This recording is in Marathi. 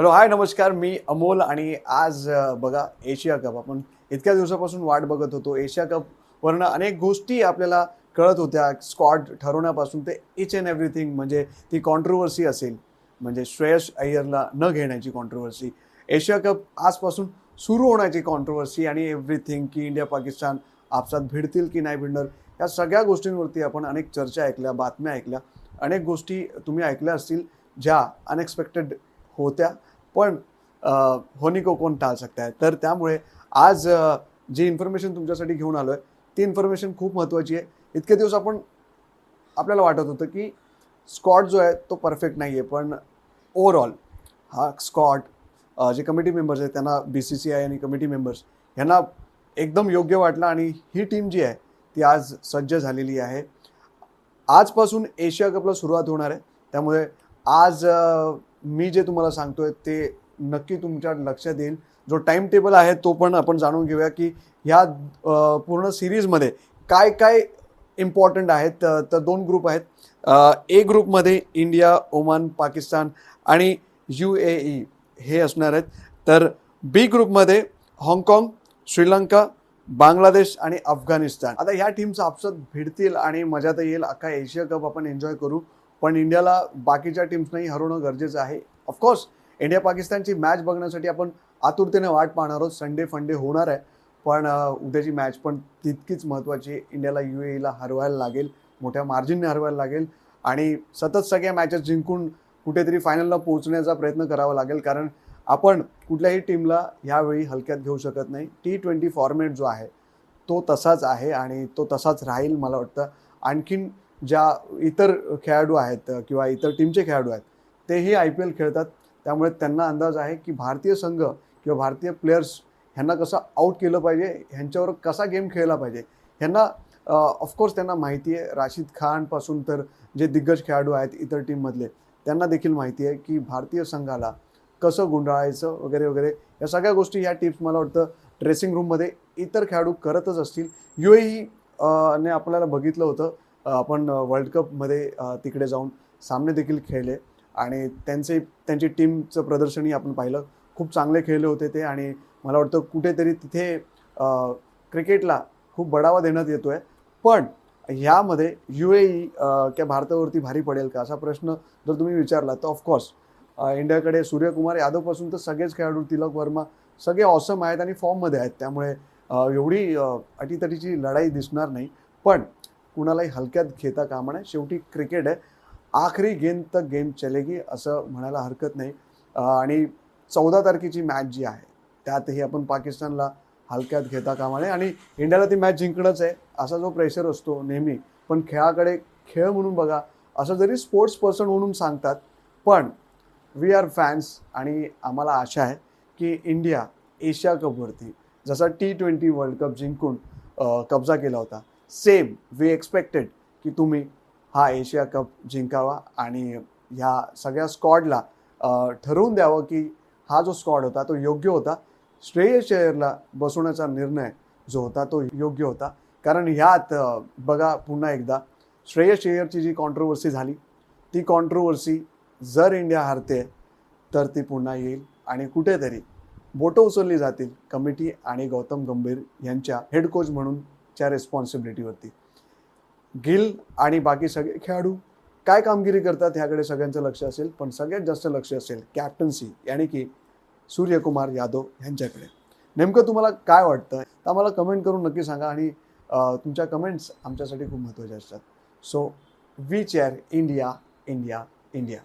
हॅलो हाय नमस्कार. मी अमोल आणि आज बघा एशिया कप. आपण इतक्या दिवसापासून वाट बघत होतो. एशिया कप वरनं अनेक गोष्टी आपल्याला कळत होत्या. स्कॉट ठरवण्यापासून ते इच अँड एव्हरीथिंग म्हणजे ती कॉन्ट्रोवर्सी असेल म्हणजे श्रेयस अय्यरला न घेण्याची कॉन्ट्रोवर्सी एशिया कप आजपासून सुरू होण्याची कॉन्ट्रोवर्सी आणि एव्हरीथिंग की इंडिया पाकिस्तान आपसात भिडतील की नाही भिडणार या सगळ्या गोष्टींवरती आपण अनेक चर्चा ऐकल्या बातम्या ऐकल्या. अनेक गोष्टी तुम्ही ऐकल्या असतील ज्या अनएक्सपेक्टेड होत्या. पण अ, को कोण टाळ सकताय तर त्यामुळे आज जी इन्फॉर्मेशन तुमच्यासाठी घेऊन आलो आहे ती इन्फॉर्मेशन खूप महत्त्वाची आहे. इतके दिवस आपण आपल्याला वाटत होतं की स्कॉट जो आहे तो परफेक्ट नाही आहे. पण ओवरऑल हा स्कॉट जे कमिटी मेंबर्स आहेत त्यांना बी सी सी आय आणि कमिटी मेंबर्स यांना एकदम योग्य वाटलं आणि ही टीम जी आहे ती आज सज्ज झालेली आहे. आजपासून एशिया कपला सुरुवात होणार आहे. त्यामुळे आज मी जे तुम्हाला सांगतोय ते नक्की तुमच्या लक्षात येईल. जो टाइम टेबल आहे तो पण आपण जाणून घेऊया की ह्या पूर्ण सिरीजमध्ये काय काय इम्पॉर्टंट आहेत तर दोन ग्रुप आहेत. ए ग्रुपमध्ये इंडिया ओमान पाकिस्तान आणि यू ए ई हे असणार आहेत. तर बी ग्रुपमध्ये हाँगकाँग श्रीलंका बांगलादेश आणि अफगाणिस्तान आता ह्या टीमचं आपसात भिडतील आणि मजा तर येईल. अख्खा एशिया कप आपण एन्जॉय करू. पण इंडियाला बाकीच्या टीम्सनाही हरवणं गरजेचं आहे. ऑफकोर्स इंडिया पाकिस्तानची मॅच बघण्यासाठी आपण आतुरतेने वाट पाहणार आहोत. संडे फंडे होणार आहे. पण उद्याची मॅच पण तितकीच महत्त्वाची आहे इंडियाला यू एला हरवायला लागेल. मोठ्या मार्जिनने हरवायला लागेल. आणि सतत सगळ्या मॅचेस जिंकून कुठेतरी फायनलला पोहोचण्याचा प्रयत्न करावा लागेल. कारण आपण कुठल्याही टीमला ह्यावेळी हलक्यात घेऊ शकत नाही. टी ट्वेंटी फॉर्मॅट जो आहे तो तसाच आहे आणि तो तसाच राहील मला वाटतं. आणखीन ज्या इतर खेळाडू आहेत किंवा इतर टीमचे खेळाडू आहेत तेही आय पी एल खेळतात. त्यामुळे त्यांना अंदाज आहे की भारतीय संघ किंवा भारतीय प्लेयर्स ह्यांना कसं आऊट केलं पाहिजे ह्यांच्यावर कसा गेम खेळला पाहिजे ह्यांना ऑफकोर्स त्यांना माहिती आहे. राशीद खानपासून तर जे दिग्गज खेळाडू आहेत इतर टीममधले त्यांना देखील माहिती आहे की भारतीय संघाला कसं गुंडाळायचं वगैरे वगैरे या सगळ्या गोष्टी ह्या टिप्स मला वाटतं ड्रेसिंग रूममध्ये इतर खेळाडू करतच असतील. यू ए ने आपल्याला बघितलं होतं. आपण वर्ल्ड कपमध्ये तिकडे जाऊन सामने देखील खेळले आणि त्यांचे त्यांची टीमचं प्रदर्शनही आपण पाहिलं. खूप चांगले खेळले होते ते आणि मला वाटतं कुठेतरी तिथे क्रिकेटला खूप बढावा देण्यात येतो आहे पण ह्यामध्ये यू ए ई क्या भारतावरती भारी पडेल का? असा प्रश्न जर तुम्ही विचारला तर ऑफकोर्स इंडियाकडे सूर्यकुमार यादवपासून तर सगळेच खेळाडू तिलक वर्मा सगळे ऑसम आहेत आणि फॉर्ममध्ये आहेत. त्यामुळे एवढी अटीतटीची लढाई दिसणार नाही. पण कुणालाही हलक्यात घेता कामा नये. शेवटी क्रिकेट आहे आखरी गेंद तर गेम चलेगी असं म्हणायला हरकत नाही. आणि चौदा तारखेची मॅच जी आहे त्यातही आपण पाकिस्तानला हलक्यात घेता कामा नये. आणि इंडियाला ती मॅच जिंकणंच आहे असा जो प्रेशर असतो नेहमी. पण खेळाकडे खेळ म्हणून बघा असं जरी स्पोर्ट्स पर्सन म्हणून सांगतात पण वी आर फॅन्स आणि आम्हाला आशा आहे की इंडिया एशिया कपवरती जसा टी ट्वेंटी वर्ल्ड कप जिंकून कब्जा केला होता सेम वी एक्सपेक्टेड की तुम्ही हा एशिया कप जिंकावा आणि ह्या सगळ्या स्कॉडला ठरवून द्यावं की हा जो स्कॉड होता तो योग्य होता. श्रेयस अय्यरला बसवण्याचा निर्णय जो होता तो योग्य होता. कारण ह्यात बघा पुन्हा एकदा श्रेयस अय्यरची जी कॉन्ट्रोवर्सी झाली ती कॉन्ट्रोवर्सी जर इंडिया हारते तर ती पुन्हा येईल आणि कुठेतरी बोटं उचलली जातील कमिटी आणि गौतम गंभीर यांच्या हेड कोच च्या रेस्पॉन्सिबिलिटीवरती गिल आणि बाकी सगळे खेळाडू काय कामगिरी करतात ह्याकडे सगळ्यांचं लक्ष असेल पण सगळ्यात जास्त लक्ष असेल कॅप्टन्सी याने की सूर्यकुमार यादव यांच्याकडे. नेमकं तुम्हाला काय वाटतं? तर आम्हाला कमेंट करून नक्की सांगा आणि तुमच्या कमेंट्स आमच्यासाठी खूप महत्त्वाच्या असतात. So we cheer India India India